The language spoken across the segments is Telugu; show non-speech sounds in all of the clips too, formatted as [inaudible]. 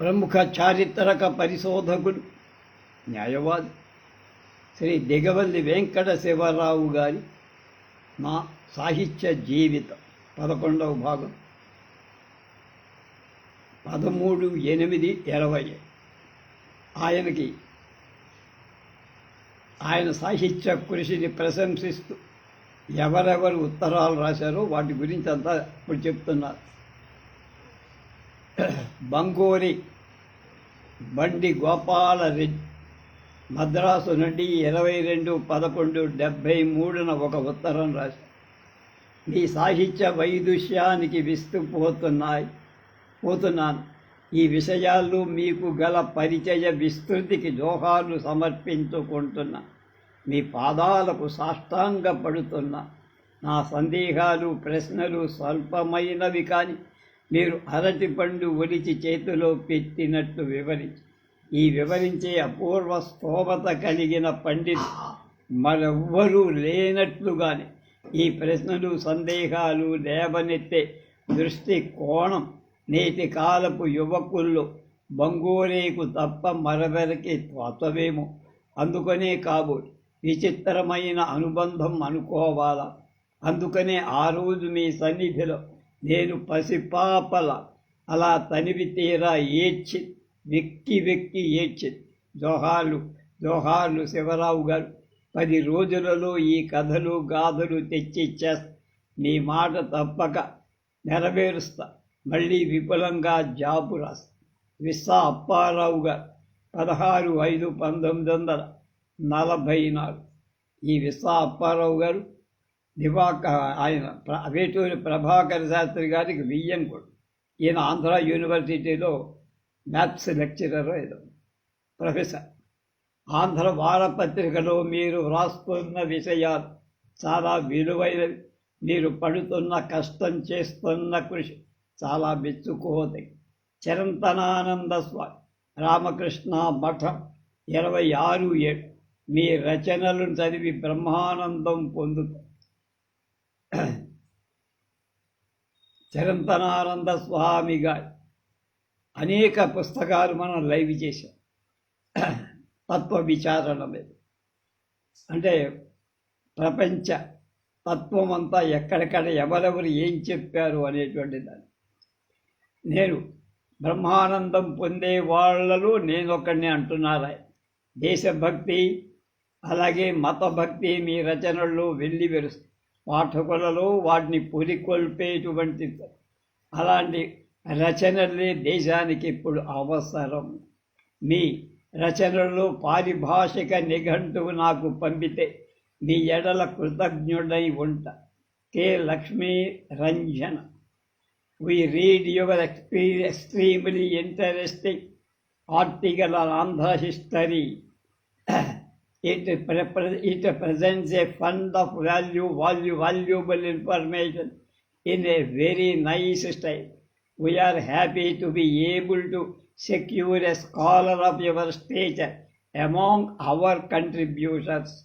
ప్రముఖ చారిత్రక పరిశోధకుడు న్యాయవాది శ్రీ దిగవల్లి వెంకట శివరావు గారి నా సాహిత్య జీవితం పదకొండవ భాగం. పదమూడు ఎనిమిది ఇరవై ఆయనకి ఆయన సాహిత్య కృషిని ప్రశంసిస్తూ ఎవరెవరు ఉత్తరాలు రాశారో వాటి గురించి అంతా ఇప్పుడు చెప్తున్నారు. బంగోరి బండి గోపాలరెడ్డి మద్రాసు నుండి ఇరవై రెండు పదకొండు డెబ్భై మూడున ఒక ఉత్తరం రాశారు మీ సాహిత్య వైదుష్యానికి విస్తుపోతున్నాయి పోతున్నాను. ఈ విషయాల్లో మీకు గల పరిచయ విస్తృతికి జోహాలు సమర్పించుకుంటున్నా. మీ పాదాలకు సాష్టాంగ పడుతున్నా నా సందేహాలు ప్రశ్నలు స్వల్పమైనవి కానీ మీరు అరటి పండు ఒలిచి చేతిలో పెట్టినట్టు వివరించి ఈ వివరించే అపూర్వ స్తోమత కలిగిన పండిత్ మరెవ్వరూ లేనట్లుగానే ఈ ప్రశ్నలు సందేహాలు లేవనెత్తే దృష్టి కోణం నేటి కాలపు యువకుల్లో బంగోరేకు తప్ప మరొకరికి త్వతవేమో అందుకనే కాబోలు విచిత్రమైన అనుబంధం అనుకోవాలా? అందుకనే ఆ రోజు మీ సన్నిధిలో నేను పసిపాపల. అలా తనివి తీరా ఏడ్చి వెక్కి వెక్కి ఏడ్చి. జోహార్లు జోహార్లు శివరావు గారు పది రోజులలో ఈ కథలు గాథలు తెచ్చి నీ మీ మాట తప్పక నెరవేరుస్తా. మళ్ళీ విపులంగా జాబు రాస్తా విస్సా అప్పారావు గారు పదహారు ఐదు పంతొమ్మిది వందల నలభై నాలుగు. ఈ విస్సా అప్పారావు గారు దివాక ఆయన ప్ర- వేటూరి ప్రభాకర్ శాస్త్రి గారికి బియ్యం కొడు. ఈయన ఆంధ్ర యూనివర్సిటీలో మ్యాథ్స్ లెక్చరర్ ఏదో ప్రొఫెసర్. ఆంధ్ర వారపత్రికలో మీరు వ్రాస్తున్న విషయాలు చాలా విలువైనవి. మీరు పడుతున్న కష్టం చేస్తున్న కృషి చాలా మెచ్చుకోదే. చిరంతనానంద స్వామి రామకృష్ణ మఠం ఇరవై ఆరు ఏడు. మీ రచనలను చదివి బ్రహ్మానందం పొందుతారు. [clears throat] చిరంతనానంద స్వామి గారి అనేక పుస్తకాలు మనం లైవ్ చేశాం. [clears throat] తత్వ విచారణ మీద అంటే ప్రపంచ తత్వం అంతా ఎక్కడెక్కడ ఎవరెవరు ఏం చెప్పారు అనేటువంటి దాన్ని. నేను బ్రహ్మానందం పొందే వాళ్ళలో నేను ఒకడిని అంటున్నారా దేశభక్తి అలాగే మతభక్తి మీ రచనల్లో వెళ్ళి వెరుస్తుంది పాఠకులలో వాటిని పురికొల్పేటువంటి అలాంటి రచనలే దేశానికి ఇప్పుడు అవసరం. మీ రచనలో పారిభాషిక నిఘంటువు నాకు పంపితే మీ ఎడల కృతజ్ఞుడై ఉంటా. K. Lakshmi Ranjana. We read your expe- extremely interesting article on Andhra. It, it presents a fund of value, value, valuable information in a very nice style. We are happy to be able to secure a scholar of your stature among our contributors.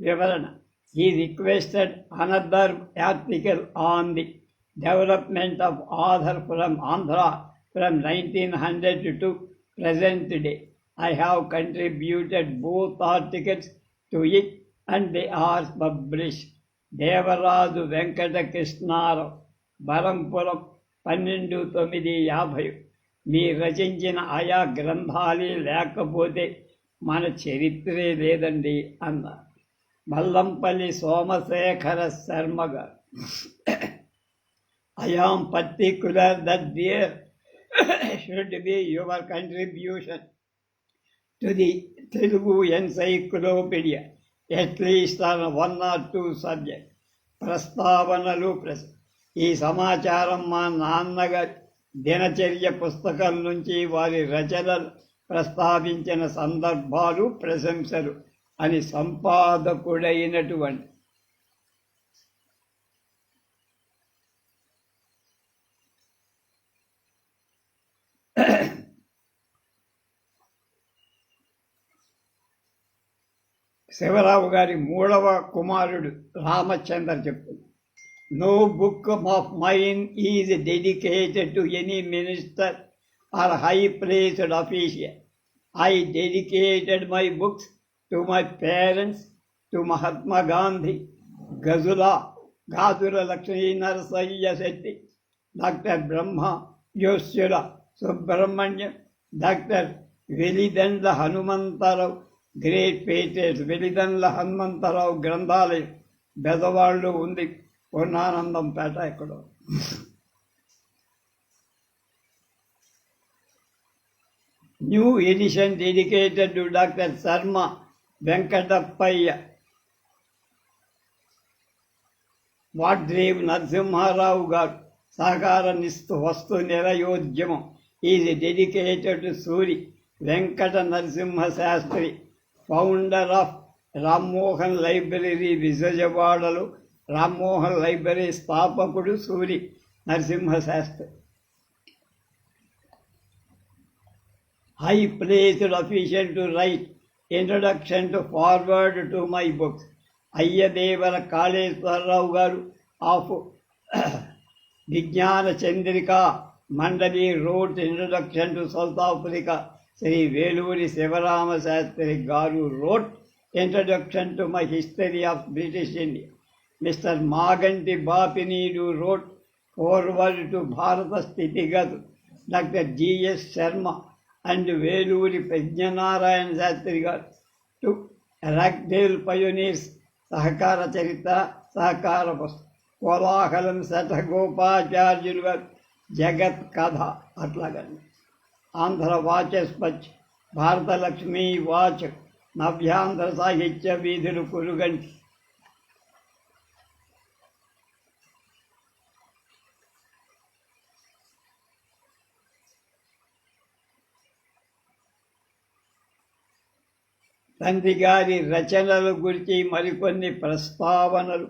Vivarana. He requested another article on the development of Aadhar from Andhra from 1900 to present day. I have contributed both articles to it and they are published. Devaraju Venkata Krishnarao Barampuram పన్నెండు తొమ్మిది యాభై మీ రచించిన ఆయా గ్రంథాలే లేకపోతే మన చరిత్రే లేదండి అన్నారు మల్లంపల్లి సోమశేఖర శర్మ గారు [coughs] I am particular that there [coughs] should be your Contribution Telugu the Telugu Encyclopedia, at least on one or ప్రస్తావనలు ప్రస. ఈ సమాచారం మా నాన్నగారి దినచర్య పుస్తకం నుంచి వారి రచనలు ప్రస్తావించిన సందర్భాలు ప్రశంసలు అని సంపాదకుడైనటువంటి శివరావు గారి మూడవ కుమారుడు రామచంద్ర చెప్పు no book of mine is dedicated to any minister or high placed official I dedicated my books to my parents to Mahatma Gandhi Gajula Gajula Lakshmi Narasayya Setty doctor Brahma Jyoshyula Subrahmanyam doctor Velidanda Hanumantharao great పేటెస్ Velidandla Hanumantharao గ్రంథాలయం. బెదవాళ్ళు ఉంది. పూర్ణానందం పేట ఎక్కడో. New edition dedicated doctor Sharma Venkatappayya. Vodarevu Narasimharao garu సహకారనిస్తూ వస్తు నిరయోద్యమం is dedicated Suri. Venkata Narasimha Sastri. Founder of Rammohan library విజయవాడలో రామ్మోహన్ లైబ్రరీ స్థాపకుడు Suri Narasimhasastri. High placed official to write write to foreword to my books Ayyadevara Kaleswararao garu of Vijnana Chandrika Mandali wrote introduction to South Africa Shri Veluri Sivarama Sastri garu wrote introduction to my history of British India mister Maganti Bapineedu wrote foreword to Bharata స్థితిగతు doctor G S Sharma and Veluri Prajnanarayana Sastri garu to రాక్డేల్ pioneers సహకార చరిత్ర సహకార పుస్తకం కోలాహలం శతగోపాచార్యులు గారు జగత్ కథ అట్లాగండి ఆంధ్ర వాచస్పతి భారతలక్ష్మి వాచ్ నవ్యాంధ్ర సాహిత్య వీధులు కురుగంటి తండ్రి గారి రచనల గురించి మరికొన్ని ప్రస్తావనలు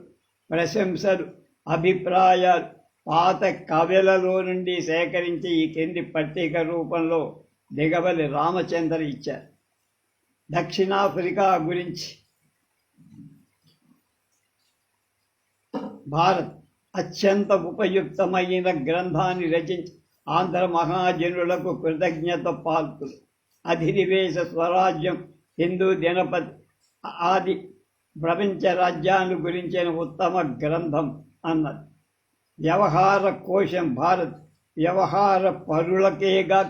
ప్రశంసలు అభిప్రాయాలు. పాత కవులలో నుండి సేకరించి ఈ కింది పట్టిక రూపంలో దిగబలి రామచంద్ర ఇచ్చారు. దక్షిణాఫ్రికా గురించి. భారత్ అత్యంత ఉపయుక్తమైన గ్రంథాన్ని రచించి ఆంధ్ర మహాజనులకు కృతజ్ఞత పాల్పులు. అధినివేశ స్వరాజ్యం హిందూ దినపతి ఆది ప్రపంచ రాజ్యాన్ని గురించిన ఉత్తమ గ్రంథం అన్నది. వ్యవహార కోశం భారత్ వ్యవహార పరులకేగా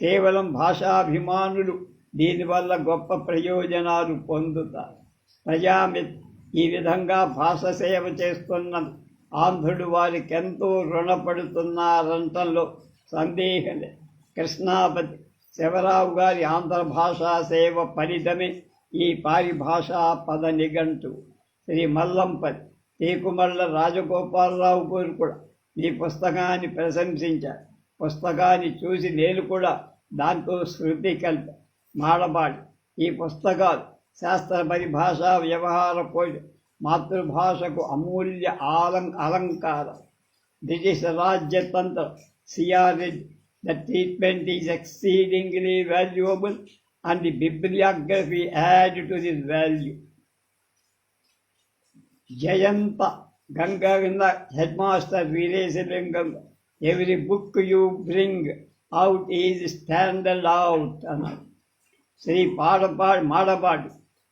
కేవలం భాషాభిమానులు దీనివల్ల గొప్ప ప్రయోజనాలు పొందుతారు ప్రజామిత్ ఈ విధంగా భాష సేవ చేస్తున్న ఆంధ్రుడు వారికి ఎంతో రుణపడుతున్నారంటంలో సందేహం కృష్ణాపతి శివరావు గారి ఆంధ్ర భాషా సేవ ఫలితమే ఈ పారిభాషా పద నిఘంటు. శ్రీ మల్లంపతి తేకుమల్ల రాజగోపాలరావు గారు కూడా ఈ పుస్తకాన్ని ప్రశంసించారు. పుస్తకాన్ని చూసి నేను కూడా దాంతో శృతి కలిప మాడబాడి. ఈ పుస్తకాలు శాస్త్ర పరిభాష వ్యవహార పోయి మాతృభాషకు అమూల్య ఆలం అలంకారం. బ్రిటిష్ రాజ్యతంత్ర సిఆర్ఎడ్ the treatment is exceedingly exceedingly and the the add to this value value. Jayanta Gangavina Headmaster Veeresilingam, every book you bring out is standard out అన్నారు శ్రీ పాడపాడు మాడపాడు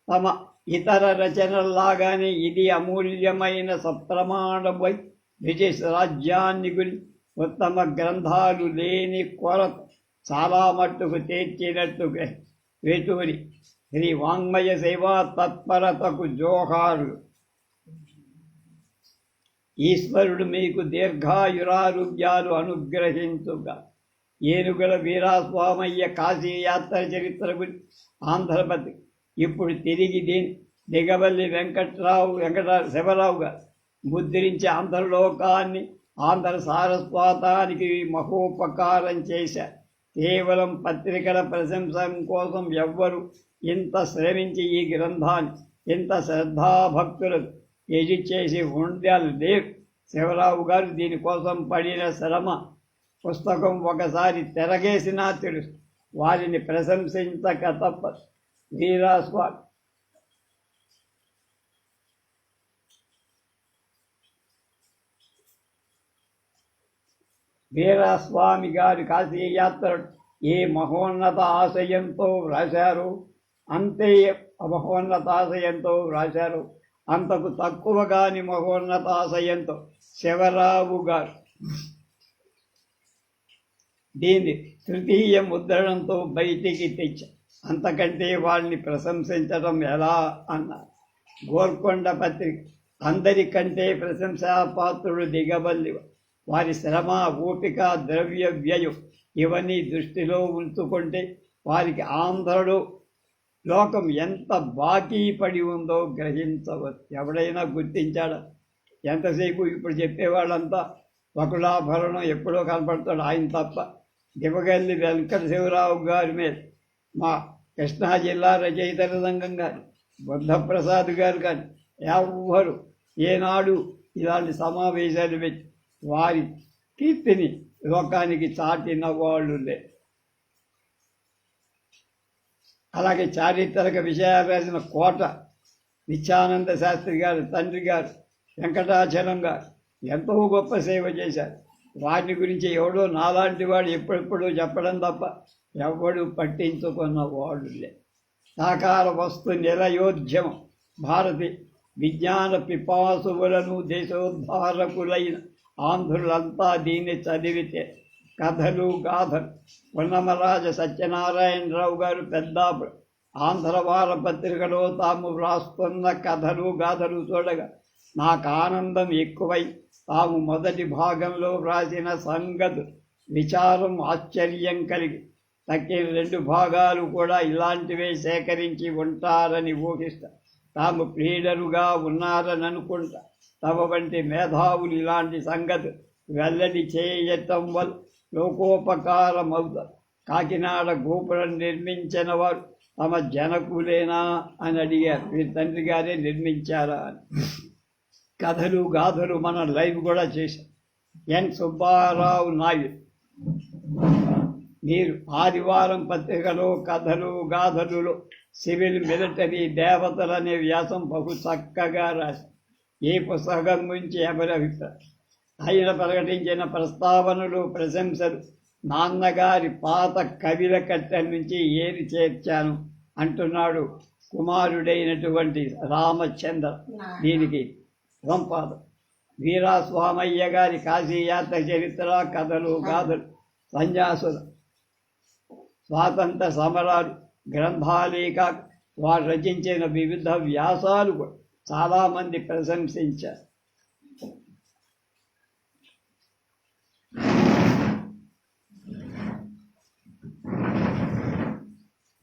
తమ ఇతర రచనల్లాగానే ఇది అమూల్యమైన సప్రమాణమై బ్రిటిష్ రాజ్యాన్ని గురి ఉత్తమ గ్రంథాలు లేని కొరత చాలా మట్టుకు తీర్చినట్టు వేటూరి శ్రీ వాంగ్మయ సేవా తత్పరతకు జోహారు ఈశ్వరుడు మీకు దీర్ఘాయురారోగ్యాలు అనుగ్రహించుగా. ఏనుగుల వీరాస్వామయ్య కాశీయాత్ర చరిత్ర ఆంధ్రపతి. ఇప్పుడు తిరిగి దీని దిగవల్లి వెంకట్రావు వెంకట శివరావు గారు ముద్రించి ఆంధ్రలోకాన్ని ఆంధ్ర సారస్వాతానికి మహోపకారం చేశారు కేవలం పత్రికల ప్రశంసం కోసం ఎవ్వరు ఇంత శ్రమించి ఈ గ్రంథాన్ని ఇంత శ్రద్ధాభక్తులకు ఎడిట్ చేసి ఉండాలి లేవు శివరావు గారు దీనికోసం పడిన శ్రమ పుస్తకం ఒకసారి తెరగేసినా తెలుసు. వారిని ప్రశంసించక తప్ప వీరాస్వామి వీరాస్వామి గారి కాశీ యాత్ర ఏ మహోన్నత ఆశయంతో వ్రాశారు? అంతే మహోన్నత ఆశయంతో వ్రాశారు? అంతకు తక్కువగాని మహోన్నత మహోన్నతాశయంతో శివరావు గారు. దీన్ని తృతీయ ముద్రణంతో బయటికి తెచ్చా అంతకంటే వాళ్ళని ప్రశంసించడం ఎలా అన్నారు గోల్కొండ పత్రిక. అందరికంటే ప్రశంసాపాత్రుడు దిగబల్లి వారి శ్రమ ఓపిక ద్రవ్య వ్యయం ఇవన్నీ దృష్టిలో ఉంచుకుంటే వారికి ఆంధ్రుడు లోకం ఎంత బాకీ పడి ఉందో గ్రహించవచ్చు. ఎవడైనా గుర్తించాడా? ఎంతసేపు ఇప్పుడు చెప్పేవాళ్ళంతా వకులాభరణం ఎప్పుడో కనపడతాడు ఆయన తప్ప. దివగల్లి వెంకట శివరావు గారి మీద మా కృష్ణా జిల్లా రచయితల సంఘం గారు బుద్ధప్రసాద్ గారు కానీ ఎవ్వరు ఏనాడు ఇలాంటి సమావేశాలు పెట్టి వారి కీర్తిని లోకానికి చాటిన వాళ్ళు లేరు అలాగే చారిత్రక విషయాలు రాసిన కోట నిత్యానంద శాస్త్రి గారు తండ్రి గారు వెంకటాచలం గారు ఎంతో గొప్ప సేవ చేశారు. వాటి గురించి ఎవడో నాలాంటి వాడు ఎప్పుడెప్పుడు చెప్పడం తప్ప ఎవడు పట్టించుకున్న వాడు లే. సాకార వస్తు నిలయోధ్యమం భారతి విజ్ఞాన పిపాసువులను దేశోద్ధారకులైన ఆంధ్రులంతా దీన్ని చదివితే కథలు గాథలు. ఉన్నమరాజ సత్యనారాయణరావు గారు పెద్ద ఆంధ్ర వారపత్రికలో తాము వ్రాస్తున్న కథలు గాథలు చూడగా నాకు ఆనందం ఎక్కువై తాము మొదటి భాగంలో వ్రాసిన సంగతు విచారం ఆశ్చర్యం కలిగి తక్కిన రెండు భాగాలు కూడా ఇలాంటివే సేకరించి ఉంటారని ఊహిస్తా. తాము ప్రియుడరుగా ఉన్నారని అనుకుంటా. తమ వంటి మేధావులు ఇలాంటి సంగతి వెల్లడి చేయటం వల్ల లోకోపకారమవుత కాకినాడ గోపురం నిర్మించిన వారు తమ జనకులేనా అని అడిగారు. వీరి తండ్రి గారే నిర్మించారా అని. కథలు గాథలు మన లైవ్ కూడా చేశాం. ఎన్. సుబ్బారావు నాయుడు. మీరు ఆదివారం పత్రికలో కథలు గాథలులో సివిల్ మిలిటరీ దేవతలు అనే వ్యాసం బహు చక్కగా రాశారు. ఈ పుస్తకం గురించి ఎవరి అభిప్రాయం? ఆయన ప్రకటించిన ప్రస్తావనలు ప్రశంసలు. నాన్నగారి పాత కవిల కట్టెల నుంచి ఏరి చేర్చాను అంటున్నాడు కుమారుడైనటువంటి రామచంద్ర. దీనికి సంపాదం వీరాస్వామయ్య గారి కాశీయాత్ర చరిత్ర కథలు గాథలు సన్యాసుల స్వాతంత్ర సమరాలు గ్రంథాలే కాక వారు రచించిన వివిధ వ్యాసాలు కూడా చాలామంది ప్రశంసించారు.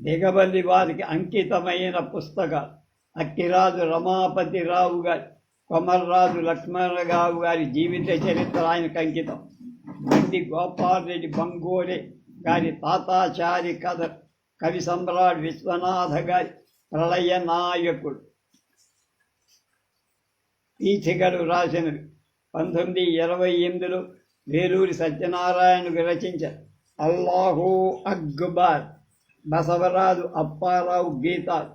దిగబల్లి వారికి అంకితమైన పుస్తకాలు. అక్కిరాజు రమాపతిరావు గారి కొమర్రాజు లక్ష్మణరావు గారి జీవిత చరిత్ర ఆయనకు అంకితం. బండి గోపాలరెడ్డి బంగోరే గారి తాతాచారి కథ కవి సమ్రాట్ విశ్వనాథ గారి ప్రళయ నాయకుడు. ఈథిగలు రాసినవి. పంతొమ్మిది ఇరవై ఎనిమిదిలో వేలూరి సత్యనారాయణకు రచించారు. అల్లాహూ అక్బర్. బసవరాజు అప్పారావు గీతాలు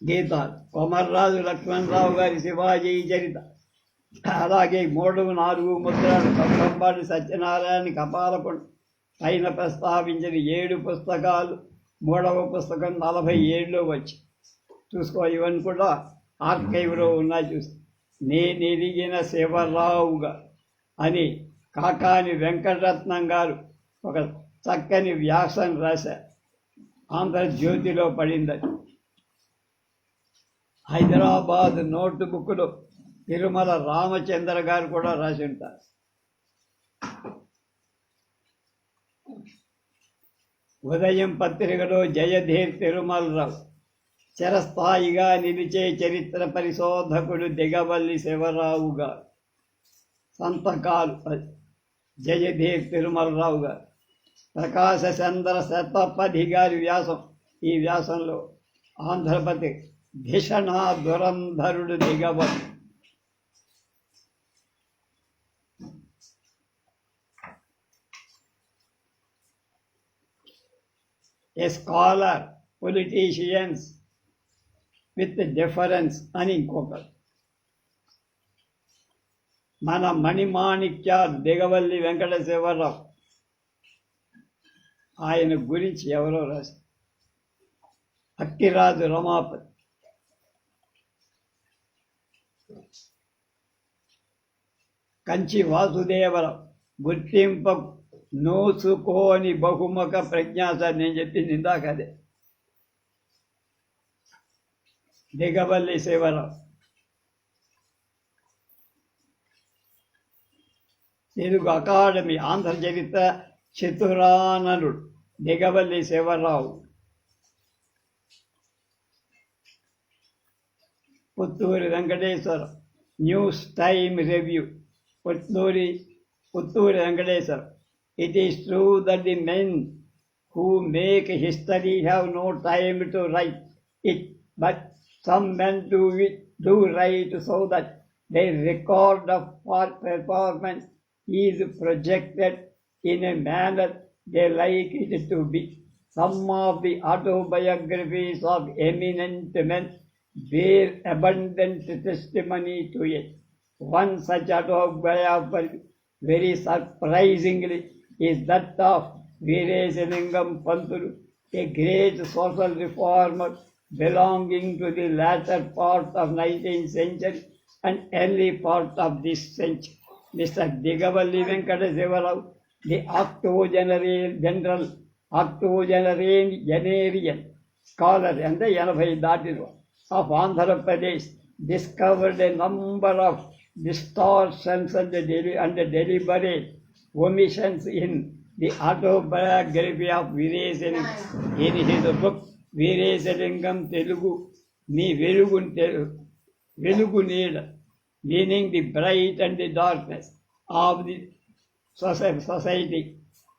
గీత కొమర్రాజు లక్ష్మణరావు గారి శివాజీ చరిత అలాగే మూడు నాలుగు ముద్రలు కంబంబాడి సత్యనారాయణ కపాలపండు పైన ప్రస్తావించిన ఏడు పుస్తకాలు మూడవ పుస్తకం నలభై ఏడులో వచ్చి చూసుకో ఇవన్నీ కూడా ఆర్కైవ్లో ఉన్నాయి చూసి. నేనెరిగిన శివరావుగా అని కాకాని వెంకటరత్నం గారు ఒక చక్కని వ్యాసం రాశారు. ఆంధ్రజ్యోతిలో పడిందని. హైదరాబాద్ నోట్బుక్లో తిరుమల రామచంద్ర గారు కూడా రాసి ఉంటారు. ఉదయం పత్రికలో జయధీర్ తిరుమలరావు చిరస్థాయిగా నిలిచే చరిత్ర పరిశోధకుడు దిగవల్లి శివరావు గారు సంతకాలు జయధీర్ తిరుమలరావు గారు ప్రకాశ చంద్ర శతపథి గారి వ్యాసం ఈ వ్యాసంలో ఆంధ్రపతి భీషణ దురంధరుడు Digavalli a scholar politicians with difference అని ఇంకొకరు. మన మణిమాణిక్య దిగవల్లి వెంకటశివరావు. ఆయన గురించి ఎవరో రాశారు. అక్కిరాజు రమాపతి. కంచి వాసుదేవరావు గుర్తింప నూసుకోని బహుముఖ ప్రజ్ఞాస నేను చెప్పింది ఇందాక అదే. దిగబల్లి శివరావు తెలుగు అకాడమీ ఆంధ్ర చరిత్ర చతురానరుడు Digavalli Sivarao. Putturi Venkateswara news time review Putturi Putturi Venkateswara. It is true that the men who make history have no time to write it, but some men do, it, do write so that their record of performance is projected in a manner they like it to be. Some of the autobiographies of eminent men bear abundant testimony to it. One such autobiography, very surprisingly, is that of Veeresalingam Pantulu, a great social reformer belonging to the latter part of 19th century and early part of this century. Mr. Digavalli Venkateswarao the octogenarian general octogenarian scholar and the Yanabhai Datiru of Andhra Pradesh discovered a number of distortions and, deli- and deliberate omissions in the autobiography of Viresalingam in his book Viresalingam Telugu Me Velugu Velugu Need meaning the bright and the darkness of the society.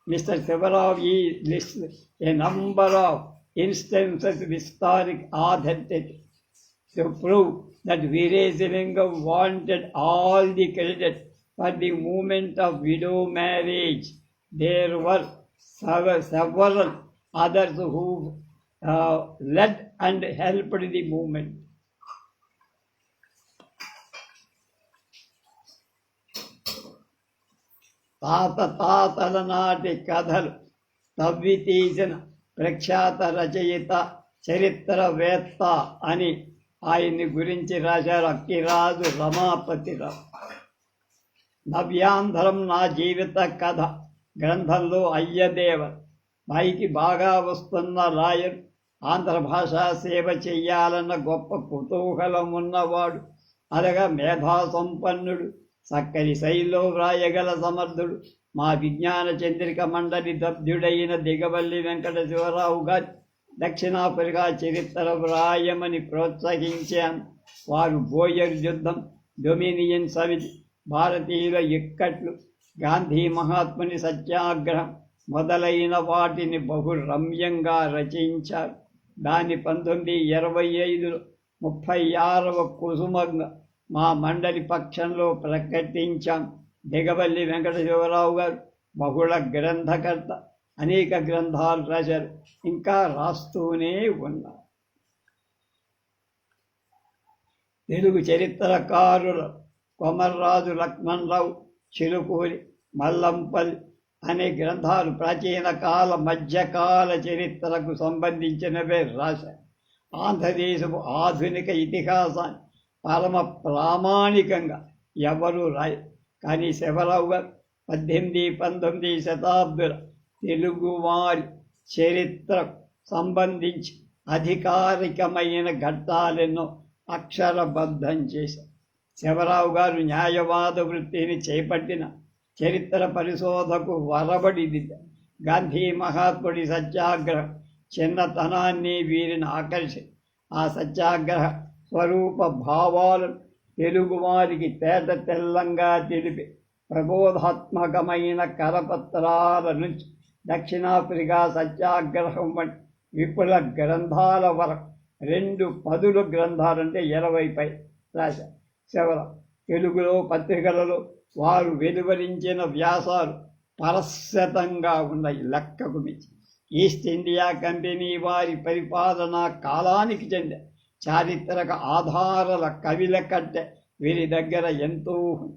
Mr. Sevarov E lists a number of instances with historic authenticity to prove that Viresilingam wanted all the credit for the movement of widow marriage. There were sev- several others who uh, led and helped the movement. తాత తాతల నాటి కథలు తవ్వి తీసిన ప్రఖ్యాత రచయిత చరిత్రవేత్త అని ఆయన్ని గురించి రాశారు అక్కిరాజు రమాపతిరావు నవ్యాంధ్రం నా జీవిత కథ. గ్రంథంలో అయ్యదేవ. పైకి బాగా వస్తున్న రాయర్. ఆంధ్ర భాషా సేవ చెయ్యాలన్న గొప్ప కుతూహలం ఉన్నవాడు అనగా మేధా సంపన్నుడు చక్కని శైలిలో వ్రాయగల సమర్థుడు. మా విజ్ఞాన చంద్రిక మండలి దబ్ధుడైన దిగవల్లి వెంకట శివరావు గారి దక్షిణాఫ్రికా చరిత్ర వ్రాయమని ప్రోత్సహించాను. వారు బోయర్ యుద్ధం డొమినియన్ సమితి భారతీయుల ఇక్కట్లు. గాంధీ మహాత్ముని సత్యాగ్రహం మొదలైన వాటిని బహు రమ్యంగా రచించారు. దాని పంతొమ్మిది ఇరవై ఐదులో ముప్పై ఆరవ కుసుమంగా మా మండలి పక్షంలో ప్రకటించాం. దిగవల్లి వెంకటశివరావు గారు బహుళ గ్రంథకర్త అనేక గ్రంథాలు రాశారు. ఇంకా రాస్తూనే ఉన్నారు. తెలుగు చరిత్రకారులు కొమర్రాజు లక్ష్మణరావు చిలుకూరి మల్లంపల్లి అనే గ్రంథాలు ప్రాచీన కాల మధ్యకాల చరిత్రకు సంబంధించినవే రాశారు ఆంధ్రదేశపు ఆధునిక ఇతిహాసాన్ని పరమ ప్రామాణికంగా ఎవరూ రాయ కానీ శివరావు గారు పద్దెనిమిది పంతొమ్మిది శతాబ్దుల తెలుగువారి చరిత్రకు సంబంధించి అధికారికమైన ఘట్టాలెన్నో అక్షరబద్ధం చేశారు శివరావు గారు న్యాయవాద వృత్తిని చేపట్టిన చరిత్ర పరిశోధకు వరబడిది గాంధీ మహాత్ముడి సత్యాగ్రహం చిన్నతనాన్ని వీరిని ఆకర్షి ఆ సత్యాగ్రహ స్వరూప భావాలను తెలుగువారికి తేట తెల్లంగా తెలిపి ప్రబోధాత్మకమైన కరపత్రాల నుంచి దక్షిణాఫ్రికా సత్యాగ్రహం వంటి విపుల గ్రంథాల వరకు రెండు పదుల గ్రంథాలంటే ఇరవైపై రాశారు సేవల తెలుగులో పత్రికలలో వారు వెలువరించిన వ్యాసాలు పరశతంగా ఉన్నాయి లెక్కకు మించి. ఈస్ట్ ఇండియా కంపెనీ వారి పరిపాలనా కాలానికి చెందిన చారిత్రక ఆధారాల కవిల కంటే వీరి దగ్గర ఎంతో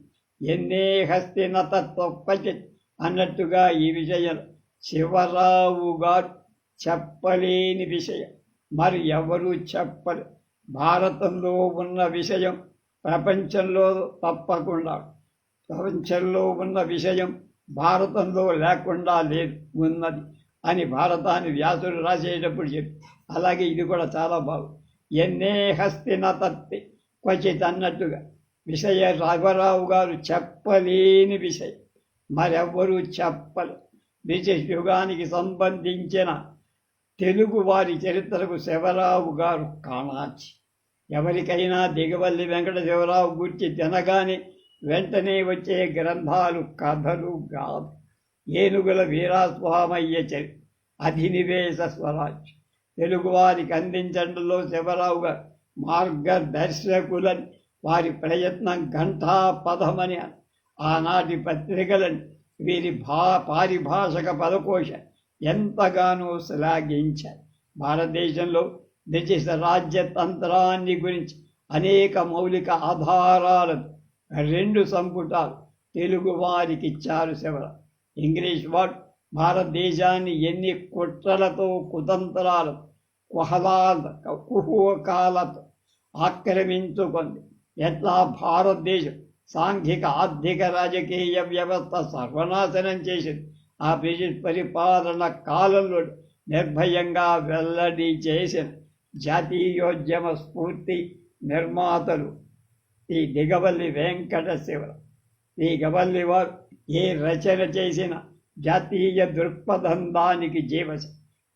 ఎన్నే హస్తినత తొప్పచి అన్నట్టుగా ఈ విషయం శివరావు గారు చెప్పలేని విషయం. మరి ఎవరు చెప్పరు? భారతంలో ఉన్న విషయం ప్రపంచంలో తప్పకుండా ప్రపంచంలో ఉన్న విషయం భారతంలో లేకుండా లేదు ఉన్నది అని భారతాన్ని వ్యాసుడు రాసేటప్పుడు చెప్పి అలాగే ఇది కూడా చాలా బాగుంది ఎన్నే హస్తిన తత్తి క్వచిత్ అన్నట్టుగా. విషయ రాఘవరావు గారు చెప్పలేని విషయం. మరెవ్వరూ చెప్పరు బ్రిటిష్ యుగానికి సంబంధించిన తెలుగు వారి చరిత్రకు శివరావు గారు కాణాచి ఎవరికైనా దిగవల్లి వెంకట శివరావు గురించి తినగానే వెంటనే వచ్చే గ్రంథాలు కథలు గా ఏనుగుల వీరాస్వామయ్య చరి అధినివేశ స్వరాజ్. తెలుగువారికి అందించడంలో శివరావు మార్గదర్శకులని వారి ప్రయత్నం ఘంటా పదమని ఆనాటి పత్రికలని వీరి భా పారిభాషక పదకోశ ఎంతగానో శ్లాఘించారు భారతదేశంలో బ్రిటిష్ రాజ్యతంత్రాన్ని గురించి అనేక మౌలిక ఆధారాలను రెండు సంపుటాలు తెలుగు వారికి ఇచ్చారు శివర. ఇంగ్లీష్ వాడు భారతదేశాన్ని ఎన్ని కుట్రలతో కుతంత్రాలు కుహలాల కుహుకాలతో ఆక్రమించుకుంది. ఎట్లా భారతదేశం సాంఘిక ఆర్థిక రాజకీయ వ్యవస్థ సర్వనాశనం చేసింది. ఆ బ్రిటిష్ పరిపాలన కాలంలో నిర్భయంగా వెల్లడి చేసిన జాతీయోద్యమ స్ఫూర్తి నిర్మాతలు ఈ దిగవల్లి వెంకట శివ ఈ గవల్లి వారు ఏ రచన చేసిన జాతీయ దృక్పథం దానికి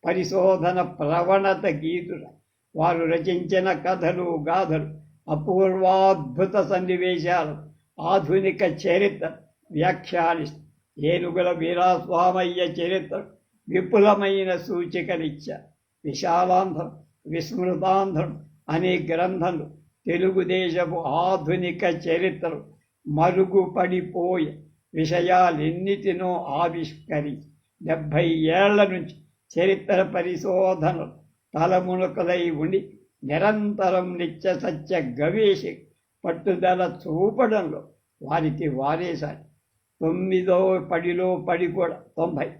పరిశోధన ప్రవణత గీతుల వారు రచించిన కథలు గాథలు అపూర్వాద్భుత సన్నివేశాలు ఆధునిక చరిత్ర వ్యాఖ్యానిస్తూ ఏనుగుల వీరాస్వామయ్య చరిత్ర విపులమైన సూచికలిచ్చారు విశాలాంధ్రం విస్మృతాంధ్రం అనే గ్రంథంలో తెలుగుదేశపు ఆధునిక చరిత్రలు మరుగుపడిపోయే విషయాలెన్నిటినో ఆవిష్కరించి డెబ్భై ఏళ్ళ నుంచి చరిత్ర పరిశోధనలు తలమునకలై ఉండి నిరంతరం నిత్య సత్య గవేషి పట్టుదల చూపడంలో వారికి వారేశారు. తొమ్మిదో పడిలో పడి కూడా తొంభై.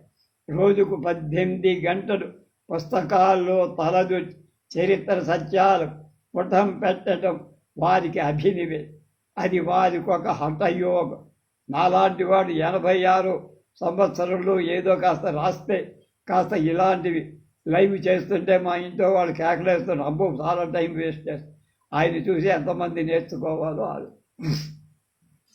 రోజుకు పద్దెనిమిది గంటలు పుస్తకాల్లో తలదొచ్చి చరిత్ర సత్యాలు పుటం పెట్టడం వారికి అభినివే. అది వారికి ఒక హఠయోగం. నాలాంటి వాడు ఎనభై ఆరు సంవత్సరంలో ఏదో కాస్త రాస్తే కాస్త ఇలాంటివి లైవ్ చేస్తుంటే మా ఇంట్లో వాళ్ళు కేకలేస్తున్నారు అబ్బో చాలా టైం వేస్ట్ చేస్తారు ఆయన చూసి ఎంతమంది నేర్చుకోవాలో వాళ్ళు.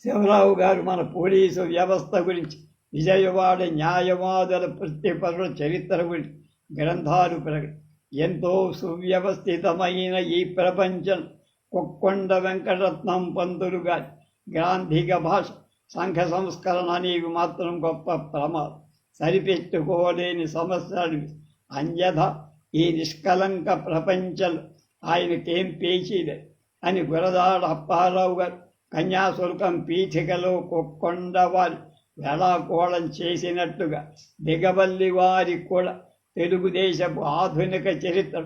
శివరావు గారు మన పోలీసు వ్యవస్థ గురించి విజయవాడ న్యాయవాదుల ప్రతిపరుల చరిత్ర గురించి గ్రంథాలు ప్రకటి ఎంతో సువ్యవస్థితమైన ఈ ప్రపంచం కొక్కొండ వెంకటరత్నం పంతులుగా గారి గ్రాంధిక భాష సంఘ సంస్కరణ అనేవి మాత్రం గొప్ప ప్రమాదం సరిపెట్టుకోలేని సమస్యలు. అన్యథ ఈ నిష్కలంక ప్రపంచం ఆయనకేం పేచీలే అని గురదాడ అప్పారావు గారు కన్యాశుల్కం పీఠికలో కొక్కొండ వారి వేళాకోళం చేసినట్టుగా దిగబల్లి వారి కూడా తెలుగుదేశపు ఆధునిక చరిత్ర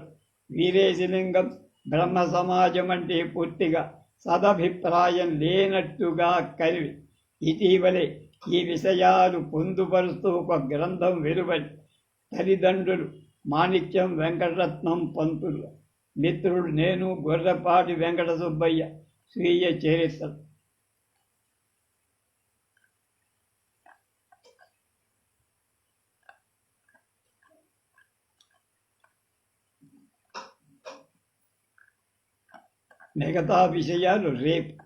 వీరేశలింగం బ్రహ్మ సమాజం అంటే పూర్తిగా సదభిప్రాయం లేనట్టుగా కలివి ఇటీవలే ఈ విషయాలు పొందుపరుస్తూ ఒక గ్రంథం వెలువడి తల్లిదండ్రులు మాణిక్యం వెంకటరత్నం పంతులు మిత్రుడు నేను గొర్రెపాటి వెంకట సుబ్బయ్య స్వీయ చరిత్ర. मैं कहता यार रेप।